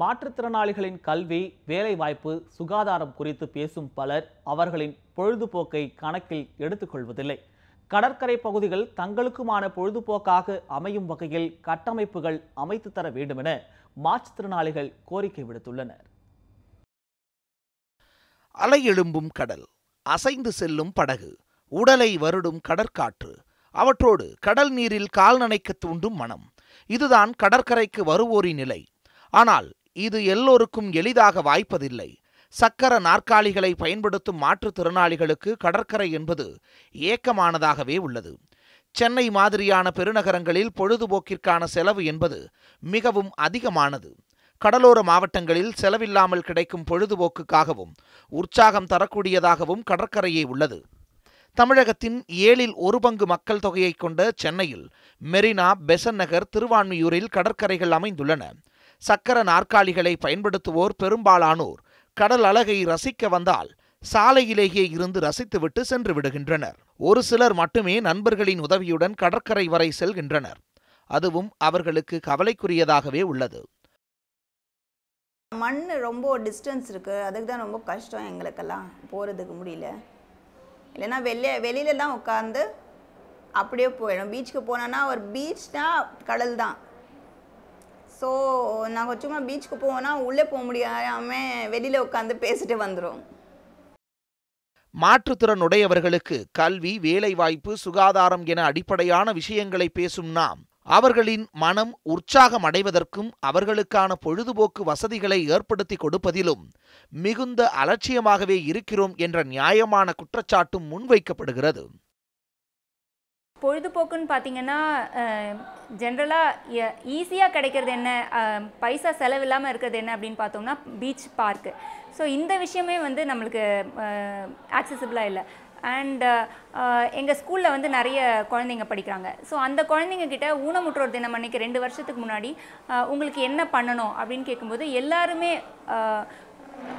மாற்றுத்திறனாளிகளின் கல்வி வேலைவாய்ப்பு சுகாதாரம் குறித்து பேசும் பலர் அவர்களின் பொழுதுபோக்கை கணக்கில் எடுத்துக்கொள்வதில்லை. கடற்கரை பகுதிகள் தங்களுக்குமான பொழுதுபோக்காக அமையும் வகையில் கட்டமைப்புகள் அமைத்து தர வேண்டுமென மாற்றுத்திறனாளிகள் கோரிக்கை விடுத்துள்ளனர். அலை எழும்பும் கடல் அசைந்து செல்லும் படகு உடலை வருடும் கடற்காற்று அவற்றோடு கடல் நீரில் கால் நனைக்க தூண்டும் மனம் இதுதான் கடற்கரைக்கு வருவோரின் நிலை. ஆனால் இது எல்லோருக்கும் எளிதாக வாய்ப்பதில்லை. சக்கர நாற்காலிகளை பயன்படுத்தும் மாற்றுத்திறனாளிகளுக்கு கடற்கரை என்பது ஏக்கமானதாகவே உள்ளது. சென்னை மாதிரியான பெருநகரங்களில் பொழுதுபோக்கிற்கான செலவு என்பது மிகவும் அதிகமானது. கடலோர மாவட்டங்களில் செலவில்லாமல் கிடைக்கும் பொழுதுபோக்குக்காகவும் உற்சாகம் தரக்கூடியதாகவும் கடற்கரையே உள்ளது. தமிழகத்தின் ஏழில் ஒரு பங்கு மக்கள் தொகையை கொண்ட சென்னையில் மெரினா பெசன் நகர் திருவான்மியூரில் கடற்கரைகள் அமைந்துள்ளன. சக்கர நாற்காலிகளை பயன்படுத்துவோர் பெரும்பாலானோர். கடல் அழகை ரசிக்க வந்தால் சாலையிலேயே இருந்து ரசித்துவிட்டு சென்று விடுகின்றனர். ஒரு சிலர் மட்டுமே நண்பர்களின் உதவியுடன் கடற்கரை வரை செல்கின்றனர். அதுவும் அவர்களுக்கு கவலைக்குரியதாகவே உள்ளது. மண் ரொம்ப டிஸ்டன்ஸ் இருக்குது அதுக்கு தான் ரொம்ப கஷ்டம் எங்களுக்கெல்லாம் போகிறதுக்கு முடியல. இல்லைன்னா வெளியே வெளியில தான் உட்காந்து அப்படியே போயிடும். பீச்சுக்கு போனோன்னா ஒரு பீச்னா கடல் தான். ஸோ நாங்கள் சும்மா பீச்சுக்கு போவோன்னா உள்ளே போக முடியாமல் வெளியில் உட்காந்து பேசிட்டு வந்துடும் மாற்றுத்திறனுடையவர்களுக்கு கல்வி வேலைவாய்ப்பு சுகாதாரம் என அடிப்படையான விஷயங்களை பேசும் நாம். அவர்களின் மனம் உற்சாகம் அடைவதற்கும் அவர்களுக்கான பொழுதுபோக்கு வசதிகளை ஏற்படுத்தி கொடுப்பதிலும் மிகுந்த அலட்சியமாகவே இருக்கிறோம் என்ற நியாயமான குற்றச்சாட்டும் முன்வைக்கப்படுகிறது. பொழுதுபோக்குன்னு பார்த்தீங்கன்னா ஜென்ரலாக ஈஸியாக கிடைக்கிறது என்ன? பைசா பைசா செலவில்லாமல் இருக்கிறது என்ன அப்படின்னு பார்த்தோம்னா பீச் பார்க்கு ஸோ இந்த விஷயமே வந்து நம்மளுக்கு ஆக்சசிபிளாக இல்லை. அண்ட் எங்கள் ஸ்கூலில் வந்து நிறைய குழந்தைங்க படிக்கிறாங்க. ஸோ அந்த குழந்தைங்க கிட்ட ஊனமுற்றோர் தினம் அன்னைக்கு ரெண்டு வருஷத்துக்கு முன்னாடி உங்களுக்கு என்ன பண்ணணும் அப்படின்னு கேட்கும்போது எல்லாருமே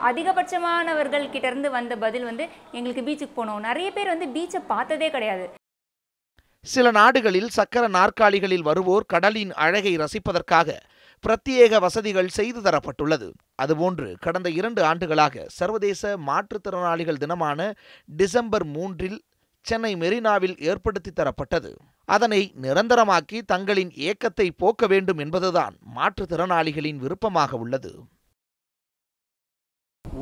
அதிகபட்சமானவர்கள் கிட்டேருந்து வந்த பதில் வந்து எங்களுக்கு பீச்சுக்கு போகணும். நிறைய பேர் வந்து பீச்சை பார்த்ததே கிடையாது. சில நாடுகளில் சக்கர நாற்காலிகளில் வருவோர் கடலின் அழகை ரசிப்பதற்காக பிரத்யேக வசதிகள் செய்து தரப்பட்டுள்ளது. அதுபோன்று கடந்த இரண்டு ஆண்டுகளாக சர்வதேச மாற்றுத்திறனாளிகள் தினமான டிசம்பர் மூன்றில் சென்னை மெரினாவில் ஏற்படுத்தி தரப்பட்டது. அதனை நிரந்தரமாக்கி தங்களின் ஏக்கத்தை போக்க வேண்டும் என்பதுதான் மாற்றுத்திறனாளிகளின் விருப்பமாக உள்ளது.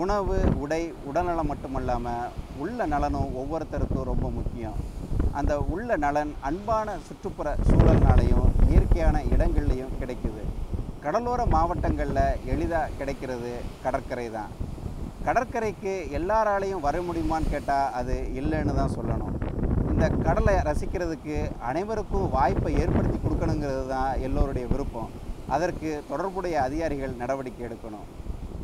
உணவு உடை உடல்நலம் மட்டுமல்லாமல் உள்ள நலனும் ஒவ்வொருத்தருக்கும் ரொம்ப முக்கியம். அந்த உள்ள நலன் அன்பான சுற்றுப்புற சூழல்னாலையும் இயற்கையான இடங்கள்லையும் கிடைக்குது. கடலோர மாவட்டங்களில் எளிதாக கிடைக்கிறது கடற்கரை தான். கடற்கரைக்கு எல்லாராலையும் வர முடியுமான்னு கேட்டால் அது இல்லைன்னு தான் சொல்லணும். இந்த கடலை ரசிக்கிறதுக்கு அனைவருக்கும் வாய்ப்பை ஏற்படுத்தி கொடுக்கணுங்கிறது தான் எல்லோருடைய விருப்பம். அதற்கு தொடர்புடைய அதிகாரிகள் நடவடிக்கை எடுக்கணும்.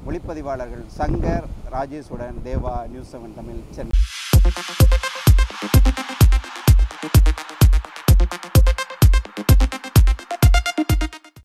ஒளிப்பதிவாளர்கள் சங்கர் ராஜேஷுடன் தேவா நியூஸ் செவன் தமிழ் சென்னை